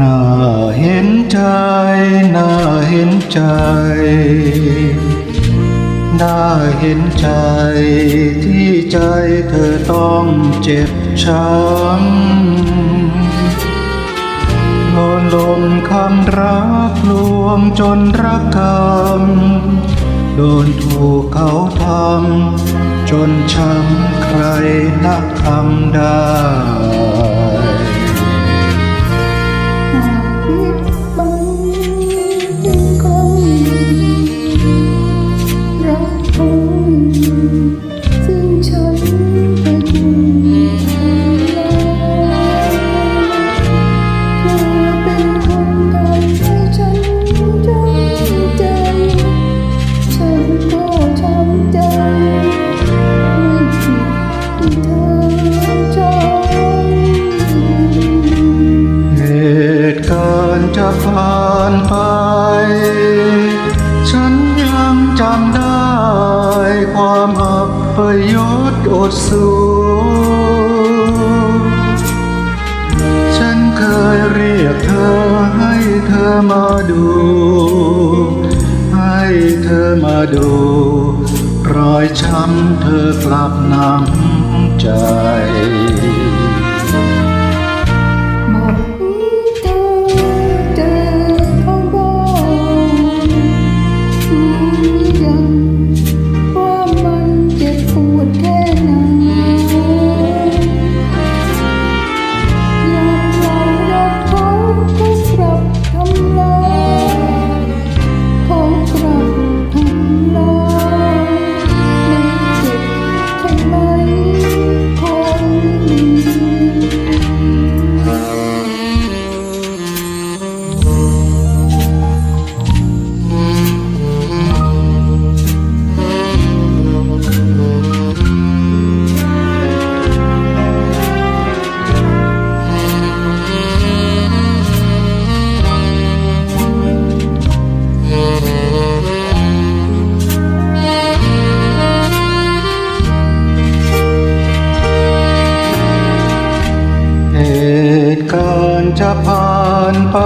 น่าเห็นใจน่าเห็นใจ น่าเห็นใจที่ใจเธอต้องเจ็บช้ำโดนลมคำรักลวงจนรักกำโดนถูกเขาทำจนช้ำใครนักทำได้ ความอับประยศอดสูฉันเคยเรียกเธอให้เธอมาดู ให้เธอมาดู รอยช้ำเธอกลับน้ำใจ จะผ่านไป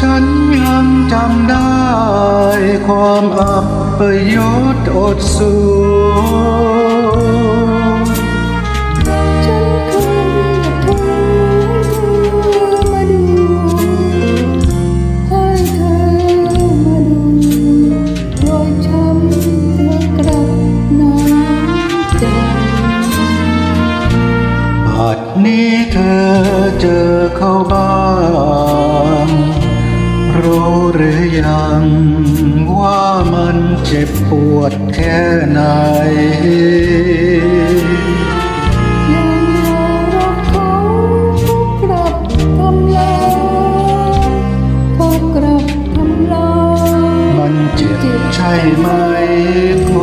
ฉันยังจำได้ ความอับประยศอดสูฉันเคยเรียกเธอมาดูให้ เธอมาดูรอยช้ำเธอกลับน้ำใจบัดนี้เธอเจอเขาบ้างรู้หรือยังว่ามันเจ็บปวดแค่ไหนยังเรารักเขาเขากลับทำลายเขากลับทำลายมันเจ็บใช่ไหมค